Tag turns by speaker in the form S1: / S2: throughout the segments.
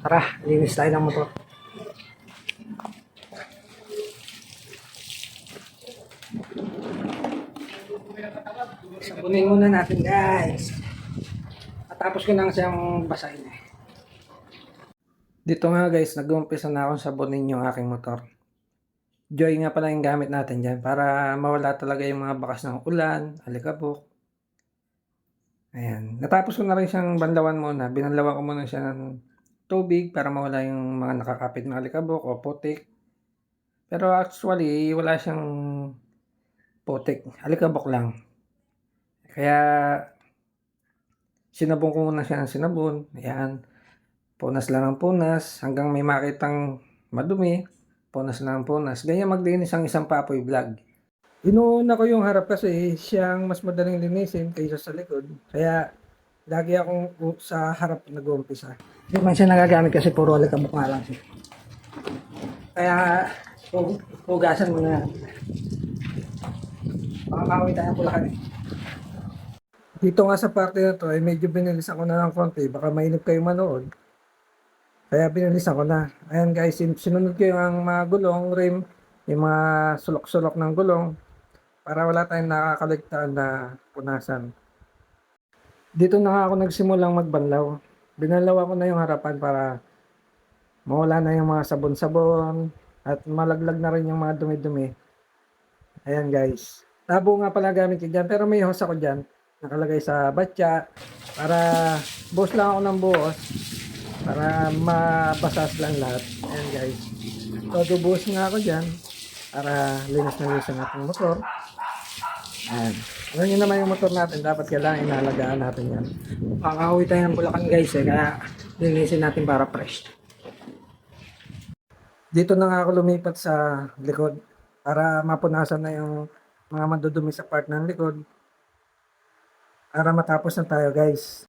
S1: Tara, linis tayo ng motor. Sabunin muna natin guys. Matapos ko nang siyang basahin eh. Dito nga guys, nag-umpisa na akong sabunin yung aking motor. Joy nga pala yung gamit natin dyan para mawala talaga yung mga bakas ng ulan, alikabok. Ayan. Natapos ko na rin siyang banlawan muna. Binanlawan ko muna siya ng tubig para mawala yung mga nakakapit na alikabok o putik. Pero actually, wala siyang putik. Alikabok lang. Kaya, sinabon ko muna siya ng sinabon. Ayan. Punas lang ng punas hanggang may makitang madumi. Punas lang ng punas. Ganyan maglinis ang isang papoy vlog. Inuuna ko yung harap kasi siyang mas madaling linisin kaysa sa likod. Kaya lagi akong sa harap nag-uumpisa. Hindi man siya nagagamit kasi puro alikabok nga lang siya. Kaya hu- hugasan mo na. Baka makawin tayo pulakan eh. Dito nga sa parte na to ay medyo binilisan ko na ng konti. Baka mainip kayo manood. Kaya binilisan ko na. Ayan guys, sin- sinunod ko yung mga gulong, rim, yung mga sulok-sulok ng gulong para wala tayong nakakaligtaan na punasan. Dito na ako nagsimulang magbanlaw. Binalaw ko na yung harapan para mawala na yung mga sabon-sabon at malaglag na rin yung mga dumi-dumi. Ayan guys. Tabo nga pala gamit ko dyan pero may hose ako dyan. Nakalagay sa batya para buhos lang ako ng buhos para mabasas lang lahat. Ayan guys. Todo buhos nga ako dyan para linis na linis ang ating motor. Ayan. Alam nyo naman yung motor natin, dapat kailangan inalagaan natin yan. Pangawi tayo ng Bulacan guys eh, kaya linisin natin para fresh. Dito na nga ako lumipat sa likod para mapunasan na yung mga madudumi sa part ng likod para matapos na tayo guys.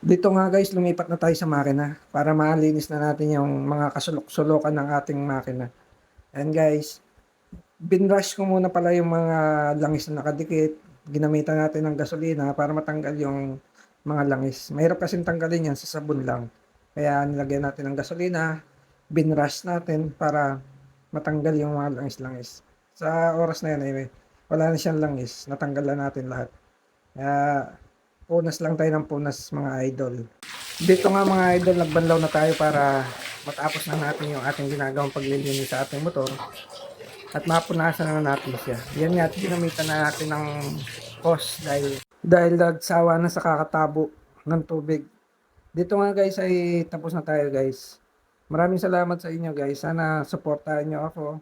S1: Dito nga guys, lumipat na tayo sa makina para malinis na natin yung mga kasulok-sulokan ng ating makina. And guys, binrush ko muna pala yung mga langis na nakadikit. Ginamitan natin ng gasolina para matanggal yung mga langis. Mahirap kasing tanggalin yan sa sabon lang. Kaya nilagyan natin ng gasolina, binrush natin para matanggal yung mga langis-langis. Sa oras na yan, eh, wala na siyang langis. Natanggal na natin lahat. Kaya punas lang tayo ng punas mga idol. Dito nga mga idol, nagbanlaw na tayo para matapos na natin yung ating ginagawang paglilinis sa ating motor at mapunasan na natin siya. Yan nga, ginamitan na natin ng hose dahil, dahil nagsawa na sa kakatabo ng tubig. Dito nga guys ay tapos na tayo guys. Maraming salamat sa inyo guys. Sana supportahan nyo ako.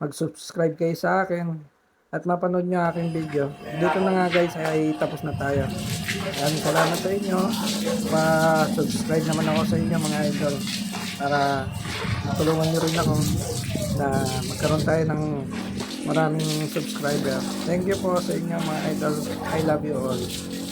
S1: Mag-subscribe kayo sa akin at mapanood nyo aking video. Dito na nga guys ay tapos na tayo. Maraming salamat sa inyo. Pa-subscribe naman ako sa inyo mga idol para matulungan nyo rin ako na magkaroon tayo ng maraming subscriber. Thank you po sa inyo mga idol. I love you all.